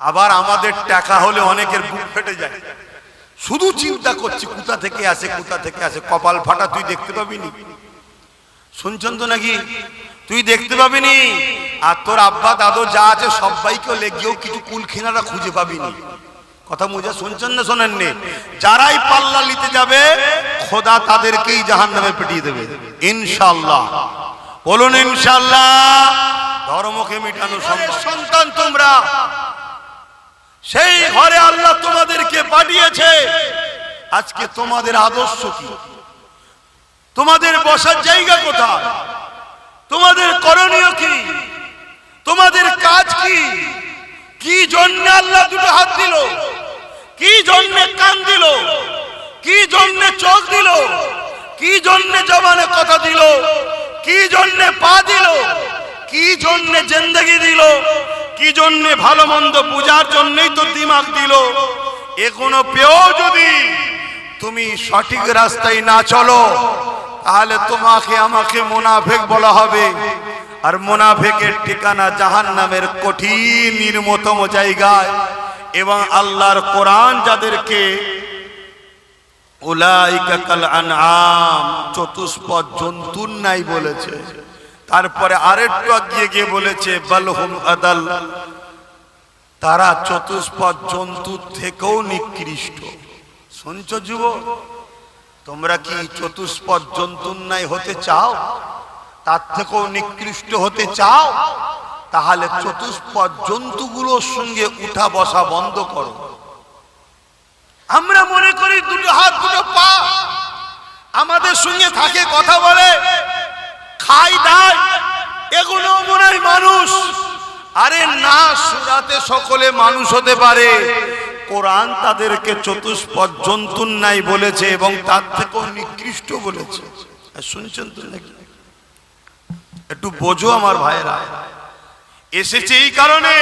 আবার আমাদের টাকা হলে অনেকের বুক ফেটে যায়। শুধু চিন্তা করছি কোথা থেকে আসে, কোথা থেকে আসে, কপাল ফাটা তুই দেখতে পাবি নি শুনছেন তো নাকি? তুই দেখতে পাবি নি আর তোর আব্বা, দাদু যা আছে সবাইকে লেগেও কিছু কুলখিনারা খুঁজে পাবি নি কথা মুজে শুনছেন না শোনেননি? যারাই পাল্লা নিতে যাবে, খোদা তাদেরকেই জাহান নামে পেটিয়ে দেবে। ইনশাল্লাহ বলুন ইনশাল্লাহ ধর্মকে মিটানো সন্তান তোমরা। সেই ঘরে আল্লাহ তোমাদেরকে পাঠিয়েছে। আজকে তোমাদের আদর্শ কি? তোমাদের বসার জায়গা কোথায়? তোমাদের করণীয় কি? তোমাদের কাজ কি? কি জন্য আল্লাহ দুটো হাত দিল? কি জন্য কান দিল? কি জন্য চোখ দিল? কি জন্য জবানে কথা দিল? কি জন্য পা দিল? কি জন্য জিন্দগি দিল? কি জন্য ভালো মন্দ পূজার জন্যই তো দিমাগ দিল? এগুলো পেয়েও যদি তুমি সঠিক রাস্তায় না চলো, তাহলে তোমাকে আমাকে মোনাফেক বলা হবে। আর মোনাফেকের ঠিকানা জাহান নামের কঠিন, নির্মতম জায়গায়। এবং আল্লাহর কোরআন যাদেরকে উলাইকা কাল আনআম, চতুষ্পদ জন্তুর নাই বলেছে। তারপরে আরেকটু গিয়ে গিয়ে বলেছে বালহুম আদাল। তারা চতুষ্পদ জন্তুর থেকেও নিকৃষ্ট। শুনছ যুব তোমরা কি চতুষ্পদ জন্তুর নাই হতে চাও? তার থেকেও নিকৃষ্ট হতে চাও? তাহলে চতুষ্পদ জন্তুগুলোর সঙ্গে উঠা বসা বন্ধ করো। আমরা মনে করি দুটো হাত, দুটো পা। আমাদের সঙ্গে থাকে কথা বলে। খাই দায় এগুলো মনে হয় মানুষ। আরে না, সুরাতে সকলে মানুষ হতে পারে। কোরআন তাদেরকে চতুষ্পদ জন্তুর নাই বলেছে এবং তার থেকেও নিকৃষ্ট বলেছে। শুনছেন তো নাকি? একটু বোঝো আমার ভাইয়েরা। এসেছে এই কারণে।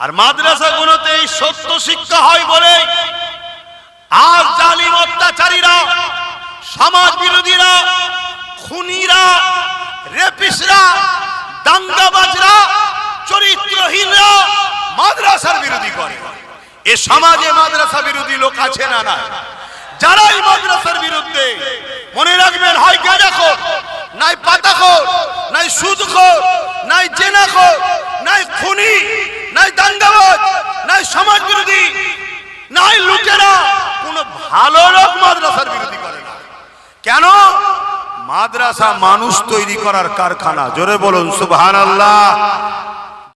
আর মাদ্রাসাগুলোতে এই সত্য শিক্ষা হয় বলে আর জালিম রেপিসরা দাঙ্গাবাজরা, চরিত্রহীনরা মাদ্রাসার বিরোধী করে। এ সমাজে মাদ্রাসা বিরোধী লোক আছে না না যারাই মাদ্রাসার বিরুদ্ধে মনে রাখবেন হয় গাঁজাখোর নাই পাতাখোর নাই সুদখোর নাই জেনাখোর নাই খুনি, নাই দাঙ্গাবাজ, নাই সমাজ বিরোধী, নাই লুটেরা, কোন ভালো লোক মাদ্রাসার বিরোধী করে না। কেন? মাদ্রাসা মানুষ তৈরি করার কারখানা। জোরে বলুন সুবহান আল্লাহ